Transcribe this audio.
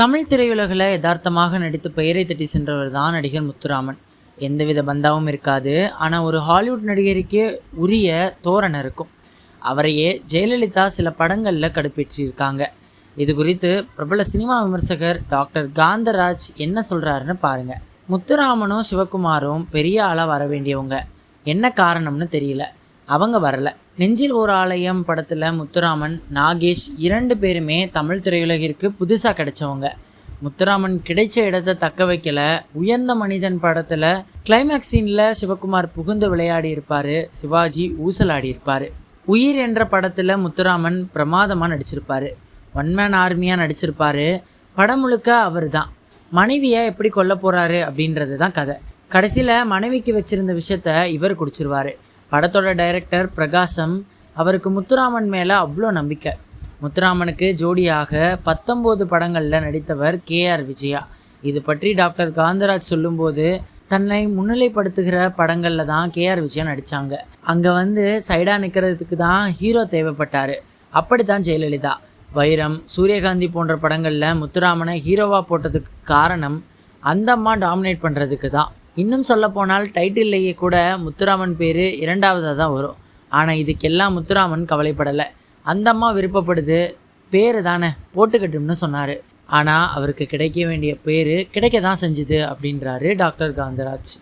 தமிழ் திரையுலகில் யதார்த்தமாக நடித்து பெயரை தட்டி சென்றவர் தான் நடிகர் முத்துராமன். எந்தவித பந்தாவும் இருக்காது. ஆனால் ஒரு ஹாலிவுட் நடிகருக்கே உரிய தோரணை இருக்கும். அவரையே ஜெயலலிதா சில படங்களில் கடுப்பேற்றியிருக்காங்க. இது குறித்து பிரபல சினிமா விமர்சகர் டாக்டர் காந்தராஜ் என்ன சொல்கிறாருன்னு பாருங்கள் முத்துராமனும் சிவகுமாரும் பெரிய ஆளாக வர வேண்டியவங்க. என்ன காரணம்னு தெரியல. அவங்க வரல. நெஞ்சில் ஒரு ஆலயம் படத்தில் முத்துராமன் நாகேஷ் இரண்டு பேருமே தமிழ் திரையுலகிற்கு புதுசாக கிடைச்சவங்க. முத்துராமன் கிடைச்ச இடத்த தக்க வைக்கல. உயர்ந்த மனிதன் படத்தில் கிளைமேக்ஸ் சீனில் சிவகுமார் புகுந்து விளையாடி இருப்பார். சிவாஜி ஊசலாடி இருப்பார். உயிர் என்ற படத்தில் முத்துராமன் பிரமாதமாக நடிச்சிருப்பார். ஒன்மேன் ஆர்மியாக நடிச்சிருப்பார். படம் முழுக்க அவர் தான் மனைவியை எப்படி கொல்ல போகிறாரு அப்படின்றது தான் கதை. கடைசியில் மனைவிக்கு வச்சிருந்த விஷயத்த இவர் குடிச்சிருவார். படத்தோட டைரக்டர் பிரகாசம் அவருக்கு முத்துராமன் மேலே அவ்வளோ நம்பிக்கை. முத்துராமனுக்கு ஜோடியாக பத்தொம்போது படங்களில் நடித்தவர் கேஆர் விஜயா. இது பற்றி டாக்டர் காந்தராஜ் சொல்லும்போது தன்னை முன்னிலைப்படுத்துகிற படங்களில் தான் கேஆர் விஜயா நடித்தாங்க அங்கே வந்து சைடாக நிற்கிறதுக்கு தான் ஹீரோ தேவைப்பட்டார். அப்படி தான் ஜெயலலிதா. வைரம் சூரியகாந்தி போன்ற படங்களில் முத்துராமனை ஹீரோவாக போட்டதுக்கு காரணம் அந்த அம்மா டாமினேட் பண்ணுறதுக்கு தான். இன்னும் சொல்லப்போனால் டைட்டில்லையே கூட முத்துராமன் பேர் இரண்டாவதாக தான் வரும். ஆனால் இதுக்கெல்லாம் முத்துராமன் கவலைப்படலை. அந்த அம்மா விருப்பப்படுது பேர் தானே போட்டுக்கட்டும்னு சொன்னார். ஆனால் அவருக்கு கிடைக்க வேண்டிய பேர் கிடைக்க தான் செஞ்சுது அப்படின்றாரு டாக்டர் காந்தராஜ்.